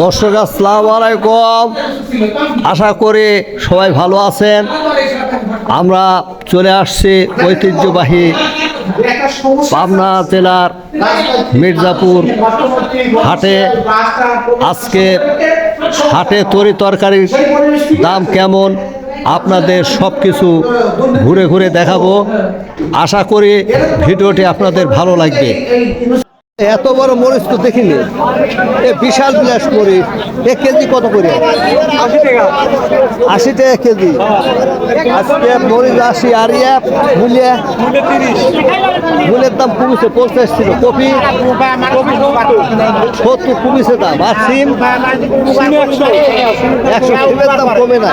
দর্শক, আসসালাম আলাইকুম। আশা করি সবাই ভালো আছেন। আমরা চলে আসছি ঐতিহ্যবাহী পাবনা জেলার মির্জাপুর হাটে। আজকে হাটে তরি তরকারির দাম কেমন? আপনাদের সব কিছু ঘুরে ঘুরে দেখাবো। আশা করি ভিডিওটি আপনাদের ভালো লাগবে। এত বড় মরিচ তো দেখিনি। এ বিশাল বিলাস মরিচ। এ কেজি কত করে? আশি টাকা। কেজি। আজকে মরিচ আশি আর ইয়া মূল্যে মূলের দাম কমেছে পঞ্চাশ ছিল। কপি? সত্তর কমেছে দাম। আর সিম? একশো সিমের দাম কমে না।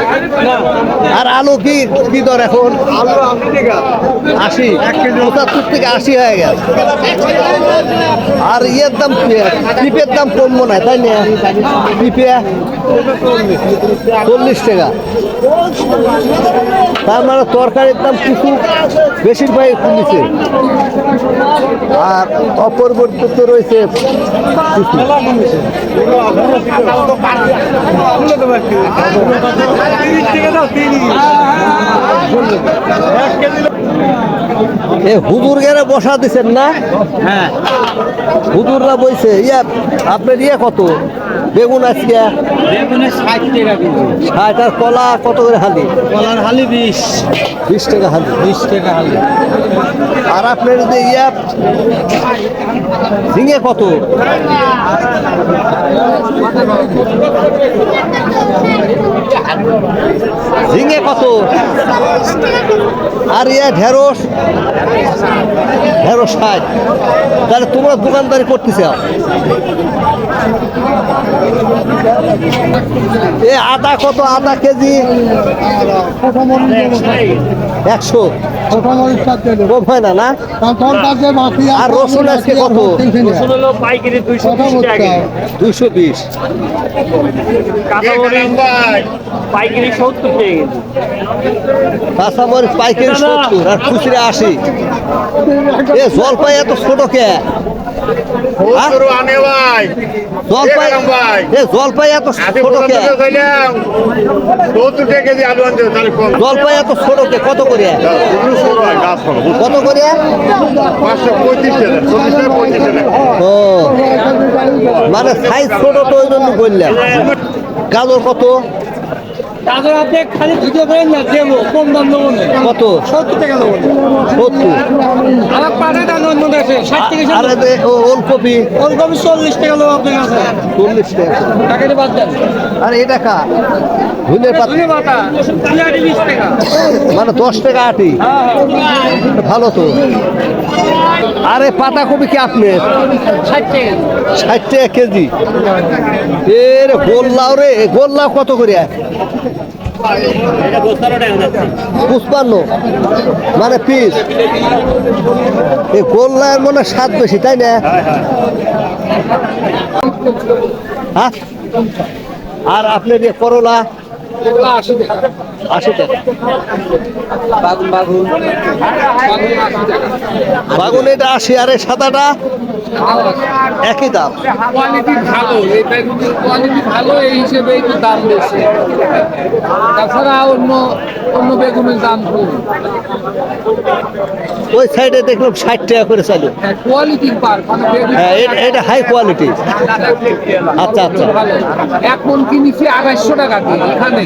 আর আলু কি কি দর এখন? আশি। পঁচাত্তর থেকে আশি হয়ে গেছে। আর ইয়ের দাম পিপের দাম কমবো না, তাই না? পিপে চল্লিশ টাকা। তার মানে তরকারির দাম কিছু বেশিরভাগই কমেছে। আর অপরিবর্তিত রয়েছে এ গেলে বসা দিছেন না? হ্যাঁ। হুজুররা বইছে ইয়া আপনার ইয়ে কত? বেগুন আজকে বেগুনের ষাট টাকা কেজি। ষাট আর কলা কত করে হালি? কলার হালি বিশ। বিশ টাকা হালি। বিশ টাকা হালি। আর আপনার যে ইয়া ঝিঙে কত? ঝিঙে কত? আর ইয়া ঢেঁড়স। ঢেঁড়স ষাট। তাহলে তোমরা দোকানদারি করতেছ। এ আদা কত? আদা কেজি? একশো। হয় না না? আর রসুন আজকে কত? দুইশো বিশ পাইকারি সত্তর কাঁচামরিচ পাইকারি সত্তর আর খুচরা আশি। এ জলপাই এত ছোট কে? জলপাই এ জলপাই এত আজকে ছোট কে? পনেরো কইলাম। সত্তর টাকা কেজি আলু আনতে তাহলে কম। জলপাই এত ছোট কে? কত করে? হয় কত করে? ও মানে সাইজ ছোট তো ওই জন্য বললাম। গাজর কত? আপনি খালি ভিডিও করেন না দেবো কম দাম দেবো কত? সত্তর টাকা দেবো। সত্তর। ওলকপি। ওরকম চল্লিশ টাকা দেবো আপনার কাছে চল্লিশ টাকা। টাকাটি বাদ দেন। আর পাতা। পাতা মানে দশ টাকা আটি। ভালো তো। আরে পাতাকপি কি আপনার ষাট টাকা কেজি। এর গোল্লাও রে গোল্লাও কত করে? পুষ্পান্ন। মানে পিস। এই গোল্লায়ের মনে স্বাদ বেশি তাই না? হ্যাঁ আর আপনার যে করলা আশি টাকা। বাগুন বাগুন। বাগুন এটা আশি আর সাদাটা একই দাম। কোয়ালিটি ভালো এই বেগুনের কোয়ালিটি ভালো এই হিসেবে একটু দাম বেশি। তাছাড়া অন্য অন্য বেগুনের দাম কম। ওই সাইডে দেখলাম ষাট টাকা করে চালু কোয়ালিটির পার হ্যাঁ এটা- হাই কোয়ালিটি আচ্ছা আচ্ছা। ভালো এখন কিনেছি আড়াইশো টাকা দিয়ে এখানে।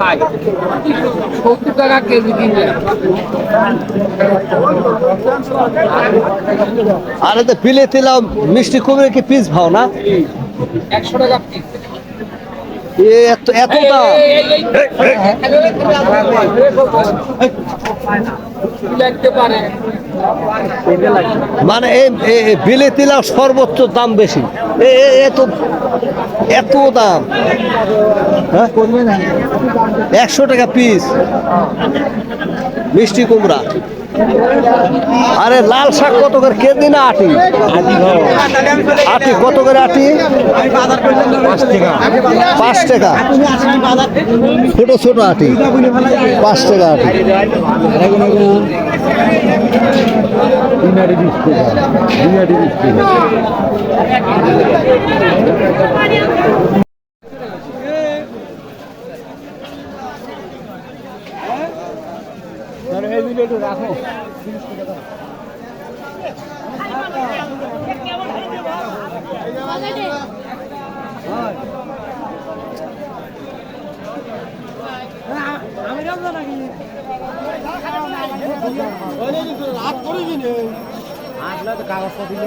হাই সত্তর টাকা কেজি কিনলে আর এতে পিলে তিলাম মিষ্টি কুমড়ে কি পিস ভাও না একশো টাকা পিস এত এত দাম মানে এই, এই- এই বিলে তিলাম সর্বোচ্চ দাম বেশি। এত এত দাম। হ্যাঁ? একশো টাকা পিস মিষ্টি কুমড়া। আরে লাল শাক কত করে? কেজি না আটি? আটি কত করে আটি? পাঁচ টাকা। ছোট ছোট আটি। পাঁচ টাকা আটি। একটু রাখো। আসলে তো কাগজটা দিলে।